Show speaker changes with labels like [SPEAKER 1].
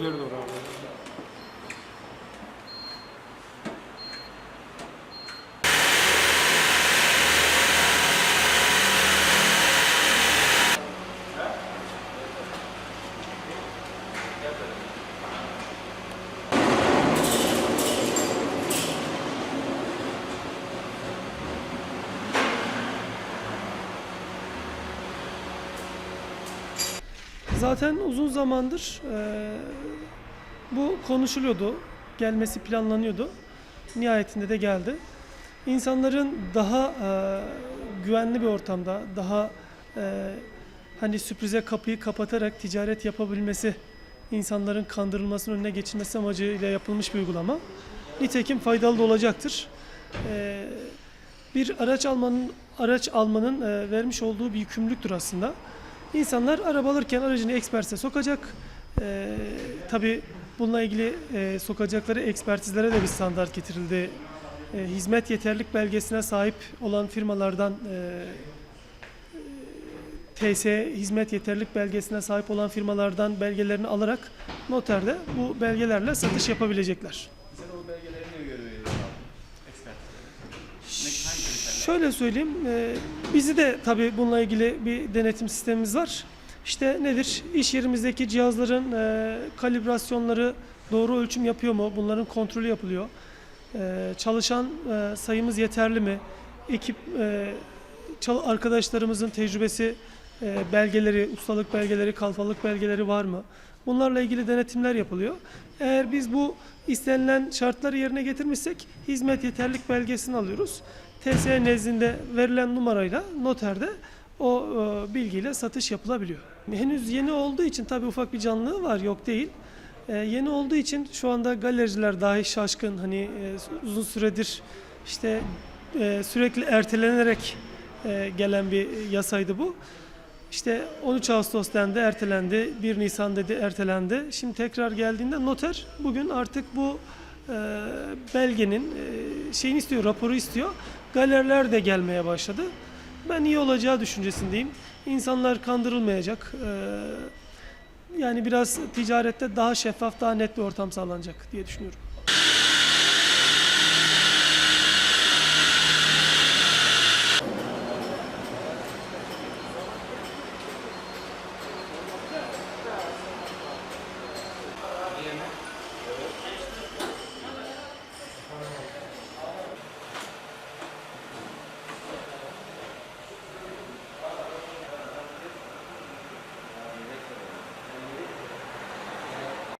[SPEAKER 1] İleri doğru abi.
[SPEAKER 2] Zaten uzun zamandır e, bu konuşuluyordu, gelmesi planlanıyordu. Nihayetinde de geldi. İnsanların daha e, güvenli bir ortamda, daha e, hani sürprize kapıyı kapatarak ticaret yapabilmesi, insanların kandırılmasının önüne geçilmesi amacıyla yapılmış bir uygulama. Nitekim faydalı da olacaktır. E, bir araç almanın araç almanın e, vermiş olduğu bir yükümlülüktür aslında. İnsanlar araba alırken aracını ekspertize sokacak. Ee, tabii bununla ilgili e, sokacakları ekspertizlere de bir standart getirildi. E, hizmet yeterlik belgesine sahip olan firmalardan e, e, TS hizmet yeterlik belgesine sahip olan firmalardan belgelerini alarak noterde bu belgelerle satış yapabilecekler. Şöyle söyleyeyim, e, bizi de tabii bununla ilgili bir denetim sistemimiz var. İşte nedir? İş yerimizdeki cihazların e, kalibrasyonları doğru ölçüm yapıyor mu? Bunların kontrolü yapılıyor. E, çalışan e, sayımız yeterli mi? Ekip e, arkadaşlarımızın tecrübesi, e, belgeleri, ustalık belgeleri, kalfalık belgeleri var mı? Bunlarla ilgili denetimler yapılıyor. Eğer biz bu istenilen şartları yerine getirmişsek hizmet yeterlik belgesini alıyoruz. TSE nezdinde verilen numarayla noterde o e, bilgiyle satış yapılabiliyor. Henüz yeni olduğu için tabii ufak bir canlılığı var yok değil. E, yeni olduğu için şu anda galericiler dahi şaşkın hani e, uzun süredir işte e, sürekli ertelenerek e, gelen bir yasaydı bu. İşte 13 Ağustos dendi, ertelendi. 1 Nisan dedi, ertelendi. Şimdi tekrar geldiğinde noter bugün artık bu e, belgenin e, şeyini istiyor, raporu istiyor. Galeriler de gelmeye başladı. Ben iyi olacağı düşüncesindeyim. İnsanlar kandırılmayacak. E, yani biraz ticarette daha şeffaf, daha net bir ortam sağlanacak diye düşünüyorum.